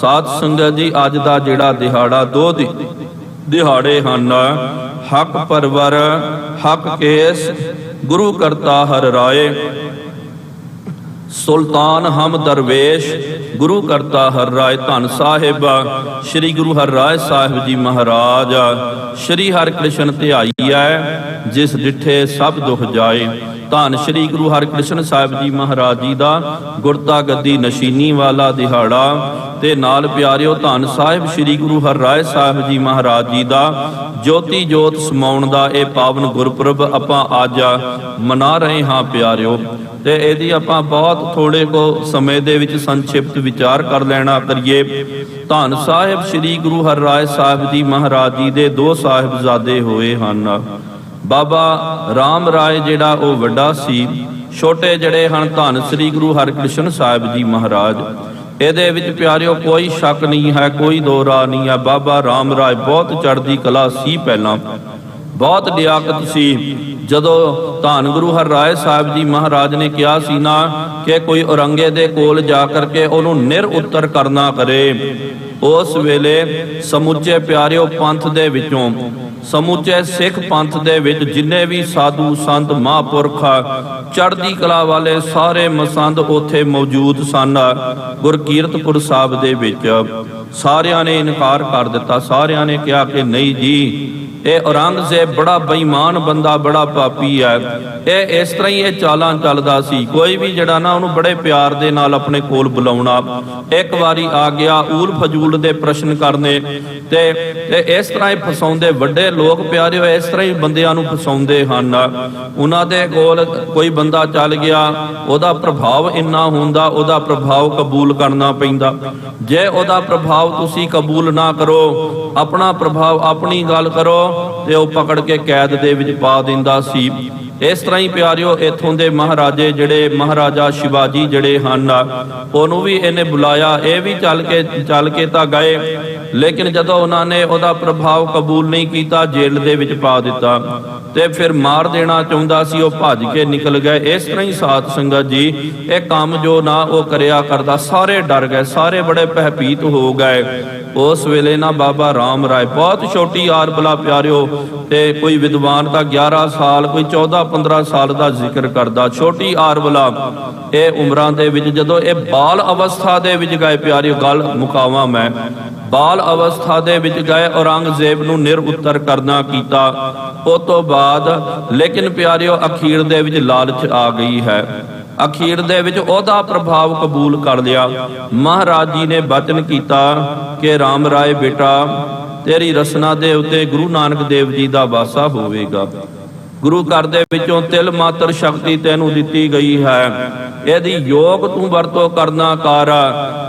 ਸਾਧ ਸੰਗਤ ਜੀ, ਅੱਜ ਦਾ ਜਿਹੜਾ ਦਿਹਾੜਾ ਦੋ ਦਿਹਾੜੇ ਹਨ। ਹੱਕ ਪਰਵਰ, ਹੱਕ ਕੇਸ, ਗੁਰੂ ਕਰਤਾ ਹਰ ਰਾਏ, ਸੁਲਤਾਨ ਹਮ ਦਰਵੇਸ਼, ਗੁਰੂ ਕਰਤਾ ਹਰ ਰਾਏ ਧੰਨ ਸਾਹਿਬ, ਸ੍ਰੀ ਗੁਰੂ ਹਰ ਰਾਏ ਸਾਹਿਬ ਜੀ ਮਹਾਰਾਜ, ਸ੍ਰੀ ਹਰਿ ਕ੍ਰਿਸ਼ਨ ਧਿਆਈਐ ਜਿਸ ਡਿਠੇ ਸਭ ਦੁਖ ਜਾਏ। ਧੰਨ ਸ੍ਰੀ ਗੁਰੂ ਹਰਿਕ੍ਰਿਸ਼ਨ ਸਾਹਿਬ ਜੀ ਮਹਾਰਾਜ ਜੀ ਦਾ ਗੁਰਤਾ ਗੱਦੀ ਨਸ਼ੀਨੀ ਵਾਲਾ ਦਿਹਾੜਾ ਤੇ ਨਾਲ ਪਿਆਰਿਓ ਧੰਨ ਸਾਹਿਬ ਸ੍ਰੀ ਗੁਰੂ ਹਰਿ ਰਾਏ ਸਾਹਿਬ ਜੀ ਮਹਾਰਾਜ ਜੀ ਦਾ ਜੋਤੀ ਜੋਤ ਸਮਾਉਣ ਦਾ ਇਹ ਪਾਵਨ ਗੁਰਪੁਰਬ ਆਪਾਂ ਅੱਜ ਮਨਾ ਰਹੇ ਹਾਂ ਪਿਆਰਿਓ। ਤੇ ਇਹਦੀ ਆਪਾਂ ਬਹੁਤ ਥੋੜੇ ਕੋ ਸਮੇਂ ਦੇ ਵਿੱਚ ਸੰਖਿਪਤ ਵਿਚਾਰ ਕਰ ਲੈਣਾ ਕਰੀਏ। ਧੰਨ ਸਾਹਿਬ ਸ੍ਰੀ ਗੁਰੂ ਹਰਿਰਾਏ ਸਾਹਿਬ ਜੀ ਮਹਾਰਾਜ ਜੀ ਦੇ ਦੋ ਸਾਹਿਬਜ਼ਾਦੇ ਹੋਏ ਹਨ। ਬਾਬਾ ਰਾਮ ਰਾਏ ਜਿਹੜਾ ਉਹ ਵੱਡਾ ਸੀ, ਛੋਟੇ ਜਿਹੜੇ ਹਨ ਧੰਨ ਸ੍ਰੀ ਗੁਰੂ ਹਰਿਕ੍ਰਿਸ਼ਨ ਸਾਹਿਬ ਜੀ ਮਹਾਰਾਜ, ਇਹਦੇ ਵਿੱਚ ਪਿਆਰਿਓ ਕੋਈ ਸ਼ੱਕ ਨਹੀਂ ਹੈ, ਕੋਈ ਦੋਰਾ ਨਹੀਂ ਹੈ, ਬਾਬਾ ਰਾਮ ਰਾਏ ਬਹੁਤ ਚੜ੍ਹਦੀ ਕਲਾ ਸੀ ਪਹਿਲਾਂ। ਬਹੁਤ ਲਿਆਕਤ ਸੀ। ਜਦੋਂ ਧੰਨ ਗੁਰੂ ਹਰ ਰਾਏ ਸਾਹਿਬ ਜੀ ਮਹਾਰਾਜ ਨੇ ਕਿਹਾ ਸੀ ਨਾ ਕਿ ਕੋਈ ਔਰੰਗੇ ਦੇ ਕੋਲ ਜਾ ਕਰਕੇ ਉਹਨੂੰ ਨਿਰ ਉੱਤਰ ਕਰਨਾ ਕਰੇ, ਉਸ ਵੇਲੇ ਸਮੁੱਚੇ ਪਿਆਰਿਓ ਪੰਥ ਦੇ ਵਿੱਚੋਂ ਸਮੁੱਚੇ ਸਿੱਖ ਪੰਥ ਦੇ ਵਿੱਚ ਜਿੰਨੇ ਵੀ ਸਾਧੂ ਸੰਤ ਮਹਾਂਪੁਰਖ ਚੜ੍ਹਦੀ ਕਲਾ ਵਾਲੇ ਸਾਰੇ ਮਸੰਦ ਉੱਥੇ ਮੌਜੂਦ ਸਨ ਗੁਰਕੀਰਤਪੁਰ ਸਾਹਿਬ ਦੇ ਵਿੱਚ। ਸਾਰਿਆਂ ਨੇ ਇਨਕਾਰ ਕਰ ਦਿੱਤਾ, ਸਾਰਿਆਂ ਨੇ ਕਿਹਾ ਕਿ ਨਹੀਂ ਜੀ ਇਹ ਔਰੰਗਜ਼ੇਬ ਬੜਾ ਬੇਈਮਾਨ ਬੰਦਾ, ਬੜਾ ਪਾਪੀ ਹੈ। ਇਹ ਇਸ ਤਰ੍ਹਾਂ ਹੀ ਇਹ ਚਾਲਾਂ ਚੱਲਦਾ ਸੀ। ਕੋਈ ਵੀ ਜਿਹੜਾ ਨਾ, ਉਹਨੂੰ ਬੜੇ ਪਿਆਰ ਦੇ ਨਾਲ ਆਪਣੇ ਕੋਲ ਬੁਲਾਉਣਾ। ਇੱਕ ਵਾਰੀ ਆ ਗਿਆ ਊਲ ਫਜੂਲ ਦੇ ਪ੍ਰਸ਼ਨ ਕਰਨੇ ਤੇ ਇਸ ਤਰ੍ਹਾਂ ਹੀ ਫਸਾਉਂਦੇ। ਵੱਡੇ ਲੋਕ ਪਿਆਰਿਓ, ਇਸ ਤਰ੍ਹਾਂ ਹੀ ਬੰਦਿਆਂ ਨੂੰ ਫਸਾਉਂਦੇ ਹਨ। ਉਹਨਾਂ ਦੇ ਕੋਲ ਕੋਈ ਬੰਦਾ ਚੱਲ ਗਿਆ, ਉਹਦਾ ਪ੍ਰਭਾਵ ਇੰਨਾ ਹੁੰਦਾ, ਉਹਦਾ ਪ੍ਰਭਾਵ ਕਬੂਲ ਕਰਨਾ ਪੈਂਦਾ। ਜੇ ਉਹਦਾ ਪ੍ਰਭਾਵ ਤੁਸੀਂ ਕਬੂਲ ਨਾ ਕਰੋ ਆਪਣਾ ਪ੍ਰਭਾਵ ਆਪਣੀ ਗੱਲ ਕਰੋ ਤੇ ਉਹ ਪਕੜ ਕੇ ਕੈਦ ਦੇ ਵਿੱਚ ਪਾ ਦਿੰਦਾ ਸੀ। ਇਸ ਤਰ੍ਹਾਂ ਹੀ ਪਿਆਰਿਓ, ਇਥੋਂ ਦੇ ਮਹਾਰਾਜੇ ਜਿਹੜੇ ਮਹਾਰਾਜਾ ਸ਼ਿਵਾਜੀ ਜਿਹੜੇ ਹਨ, ਉਹਨੂੰ ਵੀ ਇਹਨੇ ਬੁਲਾਇਆ। ਇਹ ਵੀ ਚੱਲ ਕੇ ਚੱਲ ਕੇ ਤਾਂ ਗਏ, ਲੇਕਿਨ ਜਦੋਂ ਉਹਨਾਂ ਨੇ ਉਹਦਾ ਪ੍ਰਭਾਵ ਕਬੂਲ ਨਹੀਂ ਕੀਤਾ, ਜੇਲ੍ਹ ਦੇ ਵਿੱਚ ਪਾ ਦਿੱਤਾ। ਤੇ ਫਿਰ ਮਾਰ ਦੇਣਾ ਚਾਹੁੰਦਾ ਸੀ, ਉਹ ਭੱਜ ਕੇ ਨਿਕਲ ਗਏ। ਇਸ ਤਰ੍ਹਾਂ ਹੀ ਸਾਧ ਸੰਗਤ ਜੀ, ਇਹ ਕੰਮ ਜੋ ਨਾ ਉਹ ਕਰਿਆ ਕਰਦਾ, ਸਾਰੇ ਡਰ ਗਏ, ਸਾਰੇ ਬੜੇ ਭੈਭੀਤ ਹੋ ਗਏ। ਉਸ ਵੇਲੇ ਨਾ ਬਾਬਾ ਰਾਮ ਰਾਏ, ਬਹੁਤ ਛੋਟੀ ਆਰ ਬਲਾ ਪਿਆਰਿਓ, ਤੇ ਕੋਈ ਵਿਦਵਾਨ ਤਾਂ 11 ਸਾਲ, ਕੋਈ 14 15 ਸਾਲ ਦਾ ਜ਼ਿਕਰ ਕਰਦਾ, ਛੋਟੀ ਆਰ ਬਲਾ ਇਹ ਉਮਰਾਂ ਦੇ ਵਿੱਚ ਜਦੋਂ ਇਹ ਬਾਲ ਅਵਸਥਾ ਦੇ ਵਿੱਚ ਗਏ, ਪਿਆਰਿਓ, ਗੱਲ ਮੁਕਾਵਾਂ ਮੈਂ। ਬਾਲ ਅਵਸਥਾ ਦੇ ਵਿੱਚ ਗਏ, ਔਰੰਗਜ਼ੇਬ ਨੂੰ ਨਿਰ ਉੱਤਰ ਕਰਨਾ ਕੀਤਾ। ਉਸ ਤੋਂ ਬਾਅਦ, ਲੇਕਿਨ ਪਿਆਰਿਓ, ਅਖੀਰ ਦੇ ਵਿੱਚ ਲਾਲਚ ਆ ਗਈ ਹੈ। ਅਖੀਰ ਦੇ ਵਿੱਚ ਉਹਦਾ ਪ੍ਰਭਾਵ ਕਬੂਲ ਕਰ ਲਿਆ। ਮਹਾਰਾਜ ਜੀ ਨੇ ਬਚਨ ਕੀਤਾ ਕਿ RAM ਰਾਏ ਬੇਟਾ, ਤੇਰੀ ਰਸਨਾ ਦੇ ਉੱਤੇ ਗੁਰੂ ਨਾਨਕ ਦੇਵ ਜੀ ਦਾ ਵਾਸਾ ਹੋਵੇਗਾ। ਗੁਰੂ ਘਰ ਦੇ ਵਿੱਚੋਂ ਤਿਲ ਮਾਤਰ ਸ਼ਕਤੀ ਤੈਨੂੰ ਦਿੱਤੀ ਗਈ ਹੈ। ਇਹਦੀ ਯੋਗ ਤੂੰ ਵਰਤੋਂ ਕਰਨਾ ਕਰ।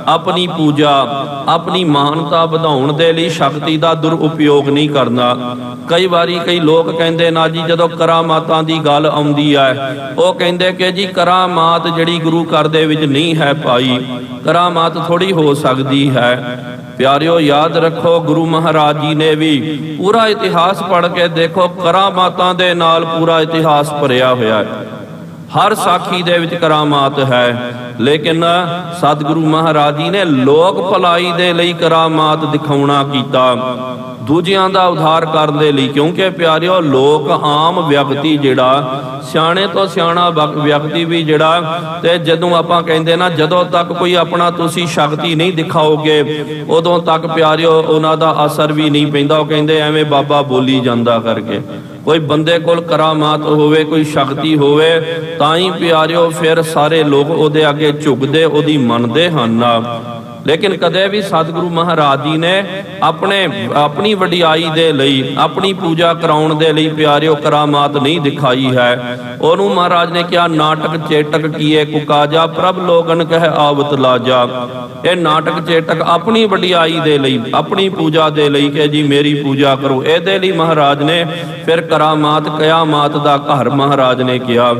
ਆਪਣੀ ਪੂਜਾ, ਆਪਣੀ ਮਾਨਤਾ ਵਧਾਉਣ ਦੇ ਲਈ ਸ਼ਕਤੀ ਦਾ ਦੁਰਉਪਯੋਗ ਨਹੀਂ ਕਰਨਾ। ਕਈ ਵਾਰੀ ਕਈ ਲੋਕ ਕਹਿੰਦੇ, ਨਾ ਜੀ, ਜਦੋਂ ਕਰਾਮਾਤਾਂ ਦੀ ਗੱਲ ਆਉਂਦੀ ਹੈ, ਉਹ ਕਹਿੰਦੇ ਕਿ ਜੀ, ਕਰਾਮਾਤ ਜਿਹੜੀ ਗੁਰੂ ਘਰ ਦੇ ਵਿੱਚ ਨਹੀਂ ਹੈ ਪਾਈ ਕਰਾਮਾਤ ਥੋੜੀ ਹੋ ਸਕਦੀ ਹੈ। ਪਿਆਰਿਓ, ਯਾਦ ਰੱਖੋ, ਗੁਰੂ ਮਹਾਰਾਜ ਜੀ ਨੇ ਵੀ ਪੂਰਾ ਇਤਿਹਾਸ ਪੜ੍ਹ ਕੇ ਦੇਖੋ ਕਰਾਮਾਤਾਂ ਦੇ ਨਾਲ ਪੂਰਾ ਇਤਿਹਾਸ ਭਰਿਆ ਹੋਇਆ ਹੈ। ਹਰ ਸਾਖੀ ਦੇ ਵਿੱਚ ਕਰਾਮਾਤ ਹੈ। ਲੇਕਿਨ ਸਤਿਗੁਰੂ ਮਹਾਰਾਜ ਜੀ ਨੇ ਲੋਕ ਭਲਾਈ ਦੇ ਲਈ ਕਰਾਮਾਤ ਦਿਖਾਉਣਾ ਕੀਤਾ। ਦੂਜਿਆਂ ਦਾ ਉਧਾਰ ਕਰਨ ਦੇ ਲਈ ਕਿਉਂਕਿ ਪਿਆਰਿਓ, ਲੋਕ ਆਮ ਵਿਅਕਤੀ ਜਿਹੜਾ, ਸਿਆਣੇ ਤੋਂ ਸਿਆਣਾ ਵਿਅਕਤੀ ਵੀ ਜਿਹੜਾ, ਤੇ ਜਦੋਂ ਆਪਾਂ ਕਹਿੰਦੇ ਨਾ, ਜਦੋਂ ਤੱਕ ਕੋਈ ਆਪਣਾ ਤੁਸੀਂ ਸ਼ਕਤੀ ਨਹੀਂ ਦਿਖਾਓਗੇ, ਉਦੋਂ ਤੱਕ ਪਿਆਰਿਓ, ਉਹਨਾਂ ਦਾ ਅਸਰ ਵੀ ਨਹੀਂ ਪੈਂਦਾ। ਉਹ ਕਹਿੰਦੇ ਐਵੇਂ ਬਾਬਾ ਬੋਲੀ ਜਾਂਦਾ ਕਰਕੇ। ਕੋਈ ਬੰਦੇ ਕੋਲ ਕਰਾਮਾਤ ਹੋਵੇ, ਕੋਈ ਸ਼ਕਤੀ ਹੋਵੇ, ਤਾਂ ਹੀ ਪਿਆਰਿਓ, ਫਿਰ ਸਾਰੇ ਲੋਕ ਉਹਦੇ ਅੱਗੇ ਝੁਕਦੇ, ਉਹਦੀ ਮੰਨਦੇ ਹਨ। ਲੇਕਿਨ ਕਦੇ ਵੀ ਸਤਿਗੁਰੂ ਮਹਾਰਾਜ ਜੀ ਨੇ ਆਪਣੇ, ਆਪਣੀ ਵਡਿਆਈ ਦੇ ਲਈ, ਆਪਣੀ ਪੂਜਾ ਕਰਾਉਣ ਦੇ ਲਈ ਪਿਆਰਿਓ ਕਰਾਮਾਤ ਨਹੀਂ ਦਿਖਾਈ ਹੈ। ਉਹਨੂੰ ਮਹਾਰਾਜ ਨੇ ਕਿਹਾ, ਨਾਟਕ ਚੇਟਕ ਕੀਏ ਕੁਕਾਜਾ, ਪ੍ਰਭ ਲੋਗਨ ਕਹਿ ਆਵਤ ਲਾਜਾ। ਇਹ ਨਾਟਕ ਚੇਟਕ ਆਪਣੀ ਵਡਿਆਈ ਦੇ ਲਈ, ਆਪਣੀ ਪੂਜਾ ਦੇ ਲਈ ਕਿ ਜੀ ਮੇਰੀ ਪੂਜਾ ਕਰੋ। ਇਹਦੇ ਲਈ ਮਹਾਰਾਜ ਨੇ ਫਿਰ ਕਰਾਮਾਤ ਕਿਆਮਾਤ ਦਾ ਘਰ ਮਹਾਰਾਜ ਨੇ ਕਿਹਾ।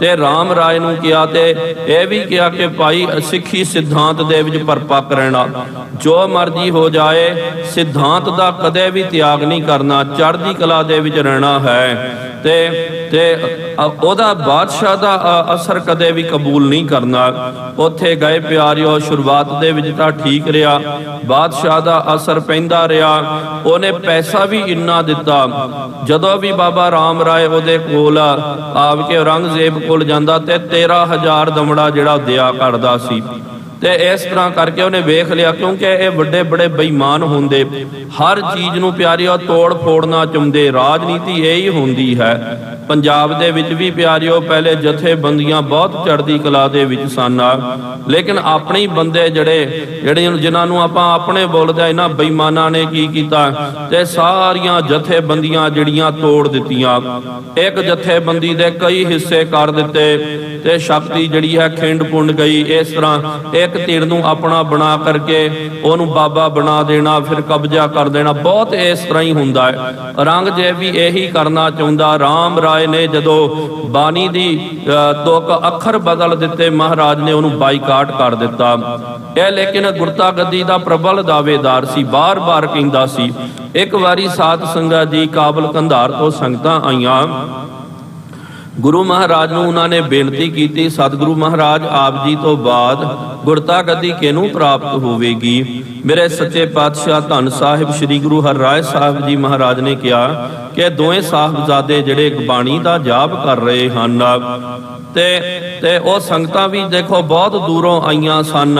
ਤੇ RAM ਰਾਏ ਨੂੰ ਕਿਹਾ ਤੇ ਇਹ ਵੀ ਕਿਹਾ ਕਿ ਭਾਈ ਸਿੱਖੀ ਸਿਧਾਂਤ ਦੇ ਵਿੱਚ ਪਰਪਾ ਪੱਕ ਰਹਿਣਾ। ਜੋ ਮਰਜ਼ੀ ਹੋ ਜਾਏ, ਸਿਧਾਂਤ ਦਾ ਕਦੇ ਵੀ ਤਿਆਗ ਨਹੀਂ ਕਰਨਾ। ਚੜ੍ਹਦੀ ਕਲਾ ਦੇ ਵਿੱਚ ਰਹਿਣਾ ਹੈ। ਤੇ ਤੇ ਉਹਦਾ ਬਾਦਸ਼ਾਹ ਦਾ ਅਸਰ ਕਦੇ ਵੀ ਕਬੂਲ ਨਹੀਂ ਕਰਨਾ। ਉੱਥੇ ਗਏ ਪਿਆਰਿਓ, ਸ਼ੁਰੂਆਤ ਦੇ ਵਿੱਚ ਤਾਂ ਠੀਕ ਰਿਹਾ। ਬਾਦਸ਼ਾਹ ਦਾ ਅਸਰ ਪੈਂਦਾ ਰਿਹਾ। ਉਹਨੇ ਪੈਸਾ ਵੀ ਇੰਨਾ ਦਿੱਤਾ। ਜਦੋਂ ਵੀ ਬਾਬਾ ਰਾਮ ਰਾਏ ਉਹਦੇ ਕੋਲ ਆਪ ਕੇ ਔਰੰਗਜ਼ੇਬ ਕੋਲ ਜਾਂਦਾ ਤੇ 13000 ਦਮੜਾ ਜਿਹੜਾ ਦਿਆ ਕਰਦਾ ਸੀ। ਤੇ ਇਸ ਤਰ੍ਹਾਂ ਕਰਕੇ ਉਹਨੇ ਵੇਖ ਲਿਆ, ਕਿਉਂਕਿ ਇਹ ਵੱਡੇ ਬੜੇ ਬੇਈਮਾਨ ਹੁੰਦੇ। ਹਰ ਚੀਜ਼ ਨੂੰ ਪਿਆਰਿਓ, ਤੋੜ ਫੋੜਨਾ ਚਾਹੁੰਦੇ ਰਾਜਨੀਤੀ ਇਹ ਹੀ ਹੁੰਦੀ ਹੈ। ਪੰਜਾਬ ਦੇ ਵਿੱਚ ਵੀ ਪਿਆਰਿਓ, ਪਹਿਲੇ ਜਥੇਬੰਦੀਆਂ ਬਹੁਤ ਚੜ੍ਹਦੀ ਕਲਾ ਦੇ ਵਿੱਚ ਸਨ ਲੇਕਿਨ ਆਪਣੇ ਹੀ ਬੰਦੇ ਜਿਹੜੇ ਜਿਹੜੇ ਜਿਨ੍ਹਾਂ ਨੂੰ ਆਪਾਂ ਆਪਣੇ ਬੋਲਦੇ ਆ, ਇਹਨਾਂ ਬੇਈਮਾਨਾਂ ਨੇ ਕੀ ਕੀਤਾ? ਤੇ ਸਾਰੀਆਂ ਜਥੇਬੰਦੀਆਂ ਜਿਹੜੀਆਂ ਤੋੜ ਦਿੱਤੀਆਂ। ਇੱਕ ਜਥੇਬੰਦੀ ਦੇ ਕਈ ਹਿੱਸੇ ਕਰ ਦਿੱਤੇ। ਤੇ ਸ਼ਕਤੀ ਜਿਹੜੀ ਹੈ ਖਿੰਡ ਪੁੰਡ ਗਈ ਇਸ ਤਰ੍ਹਾਂ। ਇੱਕ ਧਿਰ ਨੂੰ ਆਪਣਾ ਬਣਾ ਕਰਕੇ ਉਹਨੂੰ ਬਾਬਾ ਬਣਾ ਦੇਣਾ ਫਿਰ ਕਬਜ਼ਾ ਕਰ ਦੇਣਾ। ਬਹੁਤ ਇਸ ਤਰ੍ਹਾਂ ਹੀ ਹੁੰਦਾ ਹੈ। ਔਰੰਗਜ਼ੇਬ ਵੀ ਇਹੀ ਕਰਨਾ ਚਾਹੁੰਦਾ ਰਾਮ ਰਾਏ ਨੇ ਜਦੋਂ ਬਾਣੀ ਦੀ ਅ, ਤੁਕ ਅੱਖਰ ਬਦਲ ਦਿੱਤੇ ਮਹਾਰਾਜ ਨੇ ਉਹਨੂੰ ਬਾਈਕਾਟ ਕਰ ਦਿੱਤਾ। ਇਹ ਲੇਕਿਨ ਗੁਰਤਾ ਗੱਦੀ ਦਾ ਪ੍ਰਬਲ ਦਾਅਵੇਦਾਰ ਸੀ ਬਾਰ-ਬਾਰ ਕਹਿੰਦਾ ਸੀ। ਇੱਕ ਵਾਰੀ ਸਾਧ ਸੰਗਤ ਜੀ ਕਾਬਲ ਕੰਧਾਰ ਤੋਂ ਸੰਗਤਾਂ ਆਈਆਂ। ਗੁਰੂ ਮਹਾਰਾਜ ਨੂੰ ਉਹਨਾਂ ਨੇ ਬੇਨਤੀ ਕੀਤੀ ਸਤਿਗੁਰੂ ਮਹਾਰਾਜ ਆਪ ਜੀ ਤੋਂ ਬਾਅਦ ਗੁਰਤਾ ਗੱਦੀ ਕਿਹਨੂੰ ਪ੍ਰਾਪਤ ਹੋਵੇਗੀ? ਮੇਰੇ ਸੱਚੇ ਪਾਤਸ਼ਾਹ ਧੰਨ ਸਾਹਿਬ ਸ੍ਰੀ ਗੁਰੂ ਹਰਿਰਾਏ ਸਾਹਿਬ ਜੀ ਮਹਾਰਾਜ ਨੇ ਕਿਹਾ ਕਿ ਦੋਵੇਂ ਸਾਹਿਬਜ਼ਾਦੇ ਜਿਹੜੇ ਬਾਣੀ ਦਾ ਜਾਪ ਕਰ ਰਹੇ ਹਨ। ਤੇ ਤੇ ਉਹ ਸੰਗਤਾਂ ਵੀ ਦੇਖੋ ਬਹੁਤ ਦੂਰੋਂ ਆਈਆਂ ਸਨ।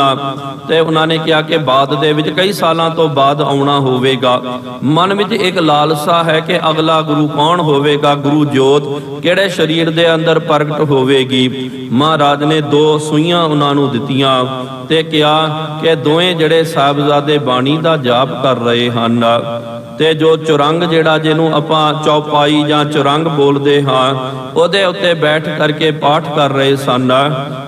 ਤੇ ਉਹਨਾਂ ਨੇ ਕਿਹਾ ਕਿ ਬਾਅਦ ਦੇ ਵਿੱਚ ਕਈ ਸਾਲਾਂ ਤੋਂ ਬਾਅਦ ਆਉਣਾ ਹੋਵੇਗਾ। ਮਨ ਵਿੱਚ ਇੱਕ ਲਾਲਸਾ ਹੈ ਕਿ ਅਗਲਾ ਗੁਰੂ ਕੌਣ ਹੋਵੇਗਾ? ਗੁਰੂ ਜੋਤ ਕਿਹੜੇ ਸਰੀਰ ਦੇ ਅੰਦਰ ਪ੍ਰਗਟ ਹੋਵੇਗੀ? ਮਹਾਰਾਜ ਨੇ ਦੋ ਸੂਈਆਂ ਉਹਨਾਂ ਨੂੰ ਦਿੱਤੀਆਂ। ਤੇ ਕਿਹਾ ਕਿ ਦੋਵੇਂ ਜਿਹੜੇ ਸਾਹਿਬਜ਼ਾਦੇ ਬਾਣੀ ਦਾ ਜਾਪ ਕਰ ਰਹੇ ਹਨ ਤੇ ਜੋ ਚੁਰੰਗ ਜਿਹੜਾ ਜਿਹਨੂੰ ਆਪਾਂ ਚੌਪਾਈ ਜਾਂ ਚੁਰੰਗ ਬੋਲਦੇ ਹਾਂ, ਉਹਦੇ ਉੱਤੇ ਬੈਠ ਕਰਕੇ ਪਾਠ ਕਰ ਰਹੇ ਸਨ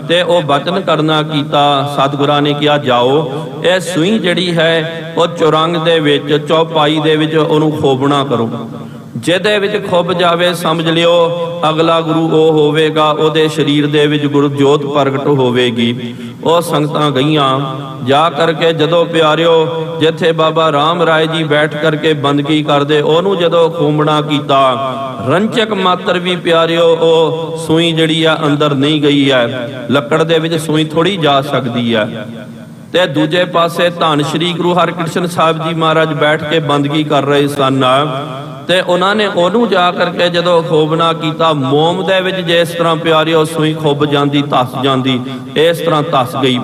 ਤੇ ਉਹ ਬਚਨ ਕਰਨਾ ਕੀਤਾ, ਸਤਿਗੁਰਾਂ ਨੇ ਕਿਹਾ, ਜਾਓ। ਇਹ ਸੂਈ ਜਿਹੜੀ ਹੈ, ਉਹ ਚੁਰੰਗ ਦੇ ਵਿੱਚ, ਚੌਪਾਈ ਦੇ ਵਿੱਚ ਉਹਨੂੰ ਖੋਬਣਾ ਕਰੋ। ਜਿਹਦੇ ਵਿੱਚ ਖੁੱਬ ਜਾਵੇ, ਸਮਝ ਲਿਓ, ਅਗਲਾ ਗੁਰੂ ਉਹ ਹੋਵੇਗਾ, ਉਹਦੇ ਸਰੀਰ ਦੇ ਵਿੱਚ ਗੁਰੂ ਜੋਤ ਪ੍ਰਗਟ ਹੋਵੇਗੀ। ਉਹ ਸੰਗਤਾਂ ਗਈਆਂ, ਜਾ ਕਰਕੇ ਜਦੋਂ ਪਿਆਰਿਓ, ਜਿੱਥੇ ਬਾਬਾ ਰਾਮ ਰਾਏ ਜੀ ਬੈਠ ਕਰਕੇ ਬੰਦਗੀ ਕਰਦੇ, ਉਹਨੂੰ ਜਦੋਂ ਖੂਮਣਾ ਕੀਤਾ, ਰੰਚਕ ਮਾਤਰ ਵੀ ਪਿਆਰਿਓ, ਉਹ ਸੂਈ ਜਿਹੜੀ ਆ ਅੰਦਰ ਨਹੀਂ ਗਈ ਹੈ ਲੱਕੜ ਦੇ ਵਿੱਚ ਸੂਈ ਥੋੜੀ ਜਾ ਸਕਦੀ ਹੈ ਤੇ ਦੂਜੇ ਪਾਸੇ ਧੰਨ ਸ਼੍ਰੀ ਗੁਰੂ ਹਰਕ੍ਰਿਸ਼ਨ ਸਾਹਿਬ ਜੀ ਮਹਾਰਾਜ ਬੈਠ ਕੇ ਬੰਦਗੀ ਕਰ ਰਹੇ ਸਨ। ਤੇ ਉਹਨਾਂ ਨੇ ਉਹਨੂੰ ਜਾ ਕਰਕੇ ਜਦੋਂ ਖੋਬਨਾ ਕੀਤਾ, ਮੋਮ ਦੇ ਵਿੱਚ ਜਿਸ ਤਰ੍ਹਾਂ ਪਿਆਰੀ ਉਹ ਸੂਈ ਖੁੱਭ ਜਾਂਦੀ, ਧਸ ਜਾਂਦੀ, ਇਸ ਤਰ੍ਹਾਂ ਧਸ ਗਈ।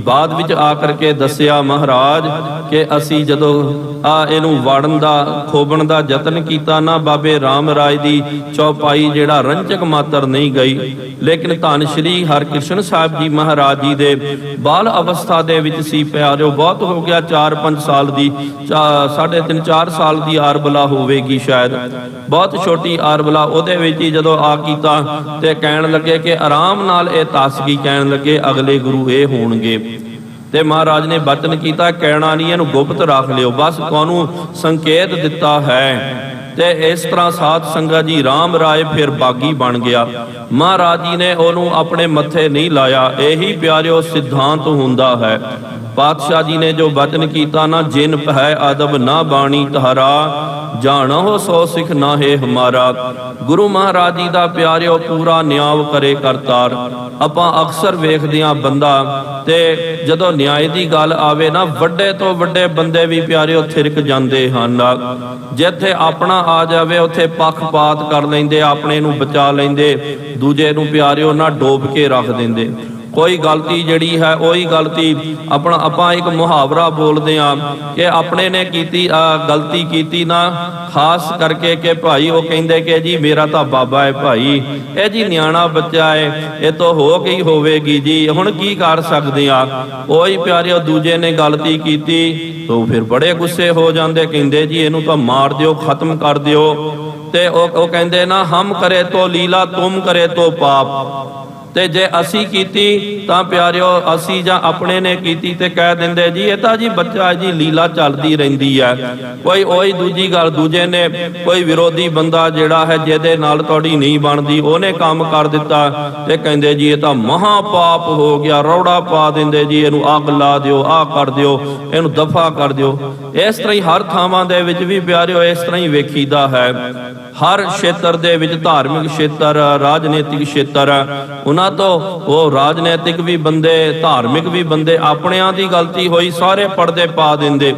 ਬਾਅਦ ਵਿੱਚ ਆ ਕਰਕੇ ਦੱਸਿਆ, ਮਹਾਰਾਜ, ਕਿ ਅਸੀਂ ਜਦੋਂ ਆ ਇਹਨੂੰ ਵਾੜਨ ਦਾ, ਖੋਬਣ ਦਾ ਯਤਨ ਕੀਤਾ ਨਾ, ਬਾਬੇ ਰਾਮ ਰਾਜ ਦੀ ਚੌਪਾਈ ਜਿਹੜਾ ਰੰਚਕ ਮਾਤਰ ਨਹੀਂ ਗਈ। ਲੇਕਿਨ ਧੰਨ ਸ਼੍ਰੀ ਹਰਕ੍ਰਿਸ਼ਨ ਸਾਹਿਬ ਜੀ ਮਹਾਰਾਜ ਜੀ ਦੇ ਬਾਲ ਅਵਸਥਾ ਦੇ ਵਿੱਚ ਸੀ, ਪਿਆਰਿਓ, ਬਹੁਤ ਹੋ ਗਿਆ 4-5 ਸਾਲ ਦੀ 3.5 4 ਸਾਲ ਦੀ ਆਰਬਲਾ ਹੋਵੇਗੀ ਸ਼ਾਇਦ। ਬਹੁਤ ਛੋਟੀ ਆਰਬਲਾ ਉਹਦੇ ਵਿੱਚ ਹੀ ਜਦੋਂ ਆ ਕੀਤਾ ਤੇ ਕਹਿਣ ਲੱਗੇ ਕਿ ਆਰਾਮ ਨਾਲ ਇਹ ਤਾਸਗੀ ਕਹਿਣ ਲੱਗੇ, ਅਗਲੇ ਗੁਰੂ ਇਹ ਹੋਣਗੇ। ਤੇ ਮਹਾਰਾਜ ਨੇ ਬਚਨ ਕੀਤਾ, ਕਹਿਣਾ ਨਹੀਂ, ਇਹਨੂੰ ਗੁਪਤ ਰੱਖ ਲਿਓ। ਬਸ ਕੋਨੂੰ ਸੰਕੇਤ ਦਿੱਤਾ ਹੈ। ਤੇ ਇਸ ਤਰ੍ਹਾਂ ਸਾਧ ਸੰਗਤ ਜੀ RAM ਰਾਏ ਫਿਰ ਬਾਗੀ ਬਣ ਗਿਆ। ਮਹਾਰਾਜ ਜੀ ਨੇ ਉਹਨੂੰ ਆਪਣੇ ਮੱਥੇ ਨਹੀਂ ਲਾਇਆ। ਇਹੀ ਪਿਆਰਿਓ ਸਿਧਾਂਤ ਹੁੰਦਾ ਹੈ। ਪਾਤਸ਼ਾਹ ਜੀ ਨੇ ਜੋ ਬਚਨ ਕੀਤਾ ਨਾ, ਜਿਨ ਹੈ ਅਦਬ ਨਾ ਬਾਣੀ ਤਹਰਾ ਜਾਣੋ ਸੋ ਸਿਖ ਨਾਹੇ ਹਮਾਰਾ। ਗੁਰੂ ਮਹਾਰਾਜ ਜੀ ਦਾ ਪਿਆਰਿਓ ਪੂਰਾ ਨਿਆਵ ਕਰੇ ਕਰਤਾਰ। ਆਪਾਂ ਅਕਸਰ ਵੇਖਦੇ ਹਾਂ ਬੰਦਾ ਤੇ ਜਦੋਂ ਨਿਆਂ ਦੀ ਗੱਲ ਆਵੇ ਨਾ, ਵੱਡੇ ਤੋਂ ਵੱਡੇ ਬੰਦੇ ਵੀ ਪਿਆਰਿਓ ਥਿਰਕ ਜਾਂਦੇ ਹਨ। ਜਿੱਥੇ ਆਪਣਾ ਆ ਜਾਵੇ, ਉੱਥੇ ਪੱਖਪਾਤ ਕਰ ਲੈਂਦੇ, ਆਪਣੇ ਨੂੰ ਬਚਾ ਲੈਂਦੇ, ਦੂਜੇ ਨੂੰ ਪਿਆਰਿਓ ਨਾ ਡੋਬ ਕੇ ਰੱਖ ਦਿੰਦੇ। ਕੋਈ ਗਲਤੀ ਜਿਹੜੀ ਹੈ, ਉਹੀ ਗਲਤੀ ਆਪਣਾ, ਆਪਾਂ ਇੱਕ ਮੁਹਾਵਰਾ ਬੋਲਦੇ ਆ ਕਿ ਆਪਣੇ ਨੇ ਕੀਤੀ ਗਲਤੀ ਕੀਤੀ ਨਾ, ਖਾਸ ਕਰਕੇ ਕਿ ਭਾਈ ਉਹ ਕਹਿੰਦੇ ਕਿ ਜੀ, ਮੇਰਾ ਤਾਂ ਬਾਬਾ ਹੈ ਭਾਈ, ਇਹ ਜੀ ਨਿਆਣਾ ਬੱਚਾ ਹੈ, ਇਹ ਤੋਂ ਹੋ ਗਈ ਹੋਵੇਗੀ ਜੀ, ਹੁਣ ਕੀ ਕਰ ਸਕਦੇ ਆ? ਉਹੀ ਪਿਆਰਿਓ, ਦੂਜੇ ਨੇ ਗਲਤੀ ਕੀਤੀ ਤਾਂ ਫਿਰ ਬੜੇ ਗੁੱਸੇ ਹੋ ਜਾਂਦੇ, ਕਹਿੰਦੇ ਜੀ, ਇਹਨੂੰ ਤਾਂ ਮਾਰ ਦਿਓ, ਖਤਮ ਕਰ ਦਿਓ। ਤੇ ਉਹ ਉਹ ਕਹਿੰਦੇ ਨਾ, ਹਮ ਕਰੇ ਤੋ ਲੀਲਾ, ਤੁਮ ਕਰੇ ਤੋ ਪਾਪ। ਤੇ ਜੇ ਅਸੀਂ ਕੀਤੀ ਤਾਂ ਪਿਆਰਿਓ, ਅਸੀਂ ਜਾਂ ਆਪਣੇ ਨੇ ਕੀਤੀ ਤੇ ਕਹਿ ਦਿੰਦੇ, ਜੀ, ਇਹ ਤਾਂ ਜੀ ਬੱਚਾ ਜੀ ਲੀਲਾ ਚੱਲਦੀ ਰਹਿੰਦੀ ਹੈ ਕੋਈ ਉਹੀ ਦੂਜੀ ਗੱਲ, ਦੂਜੇ ਨੇ ਕੋਈ ਵਿਰੋਧੀ ਬੰਦਾ ਜਿਹੜਾ ਹੈ, ਜਿਹਦੇ ਨਾਲ ਤੁਹਾਡੀ ਨਹੀਂ ਬਣਦੀ, ਉਹਨੇ ਕੰਮ ਕਰ ਦਿੱਤਾ ਤੇ ਕਹਿੰਦੇ, ਜੀ, ਇਹ ਤਾਂ ਮਹਾ ਪਾਪ ਹੋ ਗਿਆ, ਰੌੜਾ ਪਾ ਦਿੰਦੇ ਜੀ, ਇਹਨੂੰ ਅੱਗ ਲਾ ਦਿਓ, ਆਹ ਕਰ ਦਿਓ, ਇਹਨੂੰ ਦਫਾ ਕਰ ਦਿਓ। ਇਸ ਤਰ੍ਹਾਂ ਹੀ ਹਰ ਥਾਵਾਂ ਦੇ ਵਿੱਚ ਵੀ ਪਿਆਰਿਓ, ਇਸ ਤਰ੍ਹਾਂ ਹੀ ਵੇਖੀਦਾ ਹੈ। ਹਰ ਖੇਤਰ ਦੇ ਵਿੱਚ ਧਾਰਮਿਕ ਖੇਤਰ, ਰਾਜਨੀਤਿਕ ਖੇਤਰ, ਉਹਨਾਂ ਤੋਂ ਉਹ ਰਾਜਨੀਤਿਕ ਵੀ ਬੰਦੇ, ਧਾਰਮਿਕ ਵੀ ਬੰਦੇ ਆਪਣਿਆਂ ਦੀ ਗਲਤੀ ਹੋਈ, ਸਾਰੇ ਪਰਦੇ ਪਾ ਦਿੰਦੇ।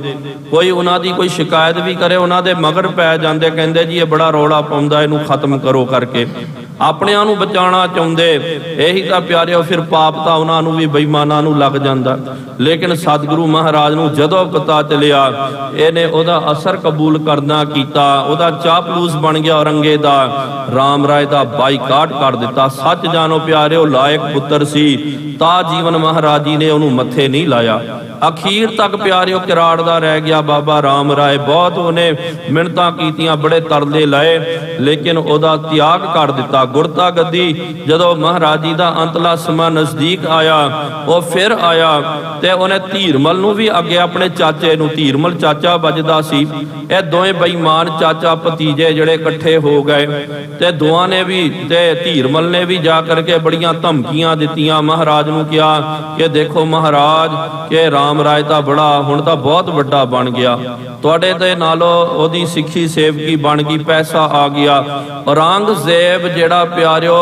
ਕੋਈ ਉਹਨਾਂ ਦੀ ਕੋਈ ਸ਼ਿਕਾਇਤ ਵੀ ਕਰੇ, ਉਹਨਾਂ ਦੇ ਮਗਰ ਪੈ ਜਾਂਦੇ, ਕਹਿੰਦੇ ਜੀ ਇਹ ਬੜਾ ਰੌਲਾ ਪਾਉਂਦਾ, ਇਹਨੂੰ ਖਤਮ ਕਰੋ ਕਰਕੇ। ਆਪਣਿਆਂ ਨੂੰ ਬਚਾਉਣਾ ਚਾਹੁੰਦੇ, ਇਹੀ ਤਾਂ ਪਿਆਰਿਓ, ਫਿਰ ਪਾਪ ਤਾਂ ਉਹਨਾਂ ਨੂੰ ਵੀ ਬੇਈਮਾਨਾਂ ਨੂੰ ਲੱਗ ਜਾਂਦਾ। ਲੇਕਿਨ ਸਤਿਗੁਰੂ ਮਹਾਰਾਜ ਨੂੰ ਜਦੋਂ ਪਤਾ ਚੱਲਿਆ, ਇਹਨੇ ਉਹਦਾ ਅਸਰ ਕਬੂਲ ਕਰਨਾ ਕੀਤਾ, ਉਹਦਾ ਚਾਪਲੂਸ ਬਣ ਗਿਆ ਔਰੰਗੇ ਦਾ। RAM ਰਾਏ ਦਾ ਬਾਈਕਾਟ ਕਰ ਦਿੱਤਾ। ਸੱਚ ਜਾਣੋ ਪਿਆਰਿਓ, ਲਾਇਕ ਪੁੱਤਰ ਸੀ, ਤਾਂ ਜੀਵਨ ਮਹਾਰਾਜ ਜੀ ਨੇ ਉਹਨੂੰ ਮੱਥੇ ਨਹੀਂ ਲਾਇਆ। ਅਖੀਰ ਤੱਕ ਪਿਆਰਿਓ, ਕਿਰਾੜ ਦਾ ਰਹਿ ਗਿਆ ਬਾਬਾ ਰਾਮ ਰਾਏ। ਬਹੁਤ ਉਹਨੇ ਮਿਹਨਤਾਂ ਕੀਤੀਆਂ, ਬੜੇ ਤਰਲੇ ਲਏ, ਲੇਕਿਨ ਉਹਦਾ ਤਿਆਗ ਕਰ ਦਿੱਤਾ। ਗੁਰਤਾ ਗੱਦੀ ਜਦੋਂ ਮਹਾਰਾਜ ਜੀ ਦਾ ਅੰਤਲਾ ਸਮਾਂ ਨਜ਼ਦੀਕ ਆਇਆ, ਉਹ ਫਿਰ ਆਇਆ ਤੇ ਉਹਨੇ ਧੀਰਮਲ ਨੂੰ ਵੀ ਅੱਗੇ ਆਪਣੇ ਚਾਚੇ ਨੂੰ, ਧੀਰਮਲ ਚਾਚਾ ਵੱਜਦਾ ਸੀ। ਇਹ ਦੋਵੇਂ ਬੇਈਮਾਨ ਚਾਚਾ ਭਤੀਜੇ ਜਿਹੜੇ ਇਕੱਠੇ ਹੋ ਗਏ ਤੇ ਦੋਵਾਂ ਨੇ ਵੀ ਤੇ ਧੀਰਮਲ ਨੇ ਵੀ ਜਾ ਕਰਕੇ ਬੜੀਆਂ ਧਮਕੀਆਂ ਦਿੱਤੀਆਂ। ਮਹਾਰਾਜ ਨੂੰ ਕਿਹਾ ਕਿ ਦੇਖੋ ਮਹਾਰਾਜ, ਕਿ ਰਾਮ ਰਾਜ ਤਾਂ ਬੜਾ, ਹੁਣ ਤਾਂ ਬਹੁਤ ਵੱਡਾ ਬਣ ਗਿਆ। ਤੁਹਾਡੇ ਤੇ ਨਾਲੋਂ ਉਹਦੀ ਸਿੱਖੀ ਸੇਵਕੀ ਬਣ ਗਈ, ਪੈਸਾ ਆ ਗਿਆ। ਔਰੰਗਜ਼ੇਬ ਜਿਹੜਾ ਪਿਆਰਿਓ,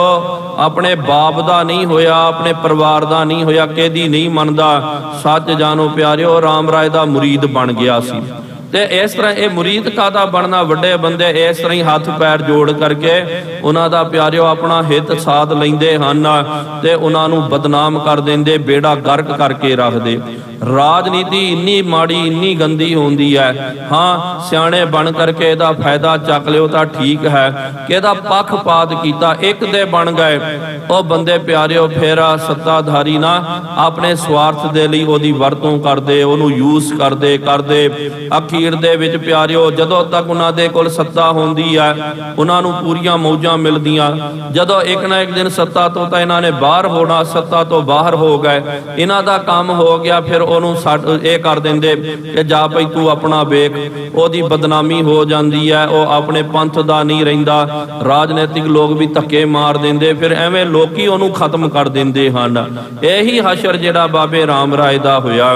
ਆਪਣੇ ਬਾਪ ਦਾ ਨਹੀਂ ਹੋਇਆ, ਆਪਣੇ ਪਰਿਵਾਰ ਦਾ ਨਹੀਂ ਹੋਇਆ, ਕਿਹਦੀ ਨਹੀਂ ਮੰਨਦਾ। ਸੱਚ ਜਾਣੋ ਪਿਆਰਿਓ, ਰਾਮ ਰਾਏ ਦਾ ਮੁਰੀਦ ਬਣ ਗਿਆ ਸੀ। ਤੇ ਇਸ ਤਰ੍ਹਾਂ ਇਹ ਮੁਰੀਦ ਕਾਦਾ ਬਣਨਾ? ਵੱਡੇ ਬੰਦੇ ਇਸ ਤਰ੍ਹਾਂ ਹੀ ਹੱਥ ਪੈਰ ਜੋੜ ਕਰਕੇ ਉਹਨਾਂ ਦਾ ਪਿਆਰਿਓ ਆਪਣਾ ਹਿੱਤ ਸਾਧ ਲੈਂਦੇ ਹਨ ਤੇ ਉਹਨਾਂ ਨੂੰ ਬਦਨਾਮ ਕਰ ਦਿੰਦੇ, ਬੇੜਾ ਗਰਕ ਕਰਕੇ ਰੱਖਦੇ। ਰਾਜਨੀਤੀ ਇੰਨੀ ਮਾੜੀ, ਇੰਨੀ ਗੰਦੀ ਹੁੰਦੀ ਹੈ। ਹਾਂ, ਸਿਆਣੇ ਬਣ ਕਰਕੇ ਇਹਦਾ ਫਾਇਦਾ ਚੱਕ ਲਿਓ ਤਾਂ ਠੀਕ ਹੈ। ਕਿ ਇਹਦਾ ਪੱਖਪਾਤ ਕੀਤਾ? ਇੱਕ ਦੇ ਬਣ ਗਏ। ਉਹ ਬੰਦੇ ਪਿਆਰਿਓ, ਫੇਰ ਸੱਤਾਧਾਰੀ ਨਾ ਆਪਣੇ ਸਵਾਰਥ ਦੇ ਲਈ ਉਹਦੀ ਵਰਤੋਂ ਕਰਦੇ, ਉਹਨੂੰ ਯੂਜ਼ ਕਰਦੇ ਕਰਦੇ, ਅੱਖੀ ਅਖੀਰ ਦੇ ਵਿੱਚ ਪਿਆਰਿਓ, ਜਦੋਂ ਤੱਕ ਉਹਨਾਂ ਦੇ ਕੋਲ ਸੱਤਾ ਹੁੰਦੀ ਹੈ ਉਹਨਾਂ ਨੂੰ ਪੂਰੀਆਂ ਮੌਜਾਂ ਮਿਲਦੀਆਂ। ਜਦੋਂ ਇੱਕ ਨਾ ਇੱਕ ਦਿਨ ਸੱਤਾ ਤੋਂ ਤਾਂ ਇਹਨਾਂ ਨੇ ਬਾਹਰ ਹੋਣਾ, ਸੱਤਾ ਤੋਂ ਬਾਹਰ ਹੋ ਗਏ। ਇਹਨਾਂ ਦਾ ਕੰਮ ਹੋ ਗਿਆ, ਫਿਰ ਉਹਨੂੰ ਇਹ ਕਰ ਦਿੰਦੇ ਕਿ ਜਾ ਭਈ ਤੂੰ ਆਪਣਾ ਵੇਖ, ਉਹਦੀ ਬਦਨਾਮੀ ਹੋ ਜਾਂਦੀ ਹੈ ਉਹ ਆਪਣੇ ਪੰਥ ਦਾ ਨਹੀਂ ਰਹਿੰਦਾ। ਰਾਜਨੀਤਿਕ ਲੋਕ ਵੀ ਧੱਕੇ ਮਾਰ ਦਿੰਦੇ, ਫਿਰ ਐਵੇਂ ਲੋਕੀ ਉਹਨੂੰ ਖਤਮ ਕਰ ਦਿੰਦੇ ਹਨ। ਇਹੀ ਹਸ਼ਰ ਜਿਹੜਾ ਬਾਬੇ ਰਾਮ ਰਾਏ ਦਾ ਹੋਇਆ।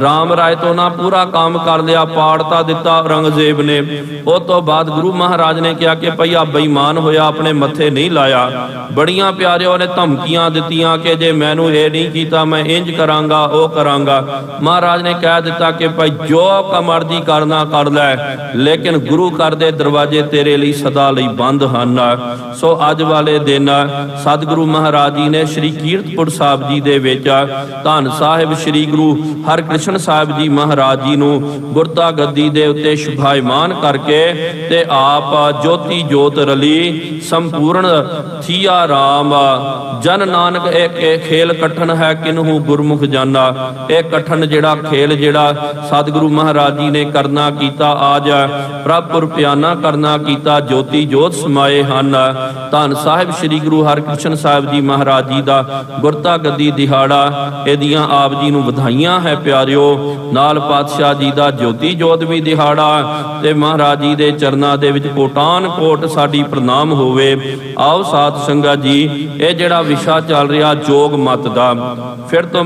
ਰਾਮ ਰਾਏ ਤੋਂ ਨਾ ਪੂਰਾ ਕੰਮ ਕਰ ਲਿਆ, ਪਾਠ ਪਾੜਤਾ ਦਿੱਤਾ ਔਰੰਗਜ਼ੇਬ ਨੇ। ਉਹ ਤੋਂ ਬਾਅਦ ਗੁਰੂ ਮਹਾਰਾਜ ਨੇ ਕਿਹਾ ਕਿ ਭਈ ਆ ਬੇਈਮਾਨ ਹੋਇਆ, ਆਪਣੇ ਮੱਥੇ ਨਹੀਂ ਲਾਇਆ। ਬੜੀਆਂ ਪਿਆਰਿਓ ਨੇ ਧਮਕੀਆਂ ਦਿੱਤੀਆਂ ਕਿ ਜੇ ਮੈਨੂੰ ਇਹ ਨਹੀਂ ਕੀਤਾ, ਮੈਂ ਇੰਜ ਕਰਾਂਗਾ, ਉਹ ਕਰਾਂਗਾ। ਮਹਾਰਾਜ ਨੇ ਕਹਿ ਦਿੱਤਾ ਕਿ ਭਾਈ ਜੋ ਕਮਰਜੀ ਕਰਨਾ ਕਰ ਲੈ, ਲੇਕਿਨ ਗੁਰੂ ਘਰ ਦੇ ਦਰਵਾਜ਼ੇ ਤੇਰੇ ਲਈ ਸਦਾ ਲਈ ਬੰਦ ਹਨ। ਸੋ ਅੱਜ ਵਾਲੇ ਦਿਨ ਸਤਿਗੁਰੂ ਮਹਾਰਾਜ ਜੀ ਨੇ ਸ੍ਰੀ ਕੀਰਤਪੁਰ ਸਾਹਿਬ ਜੀ ਦੇ ਵਿੱਚ ਧੰਨ ਸਾਹਿਬ ਸ੍ਰੀ ਗੁਰੂ ਹਰਕ੍ਰਿਸ਼ਨ ਸਾਹਿਬ ਜੀ ਮਹਾਰਾਜ ਜੀ ਨੂੰ ਗੁਰਤਾ ਗੱਦੀ ਦੇ ਉੱਤੇ ਸ਼ੁਭਾਇਮਾਨ ਕਰਕੇ ਤੇ ਆਪ ਜੋਤੀ ਜੋਤ ਰਲੀ ਸੰਪੂਰਨ ਥੀਆ RAM ਜਨ ਨਾਨਕ ਇੱਕ ਇਹ ਖੇਲ ਕਠਨ ਹੈ ਕਿਨਹੂ ਗੁਰਮੁਖ ਜਾਣਾ ਇਹ ਕਠਨ ਜਿਹੜਾ ਖੇਲ ਜਿਹੜਾ ਸਤਿਗੁਰੂ ਮਹਾਰਾਜ ਜੀ ਨੇ ਕਰਨਾ ਕੀਤਾ, ਆਜ ਪ੍ਰਭੁਰ ਪਿਆਨਾ ਕਰਨਾ ਕੀਤਾ ਜੋਤੀ ਜੋਤ ਸਮਾਏ ਹਨ। ਧੰਨ ਸਾਹਿਬ ਸ੍ਰੀ ਗੁਰੂ ਹਰਕ੍ਰਿਸ਼ਨ ਸਾਹਿਬ ਜੀ ਮਹਾਰਾਜ ਜੀ ਦਾ ਗੁਰਤਾ ਗੱਦੀ ਦਿਹਾੜਾ। ਇਹਦੀਆਂ ਆਪ ਜੀ ਨੂੰ ਵਧਾਈਆਂ ਹੈ ਪਿਆਰਿਓ। ਨਾਲ ਪਾਤਸ਼ਾਹ ਜੀ ਦਾ ਜੋਤੀ ਜੋਤ ਵੀ ਦਿਹਾੜਾ ਤੇ ਮਹਾਰਾਜ ਜੀ ਦੇ ਚਰਨਾਂ ਦੇ ਵਿੱਚ ਕੋਟਾਨ ਕੋਟ ਸਾਡੀ ਪ੍ਰਣਾਮ ਹੋਵੇ। ਆਓ ਸਾਧ ਸੰਗਤ ਜੀ, ਇਹ ਜਿਹੜਾ ਵਿਸ਼ਾ ਚੱਲ ਰਿਹਾ ਜੋਗ ਮਤ ਦਾ, ਫਿਰ ਤੋਂ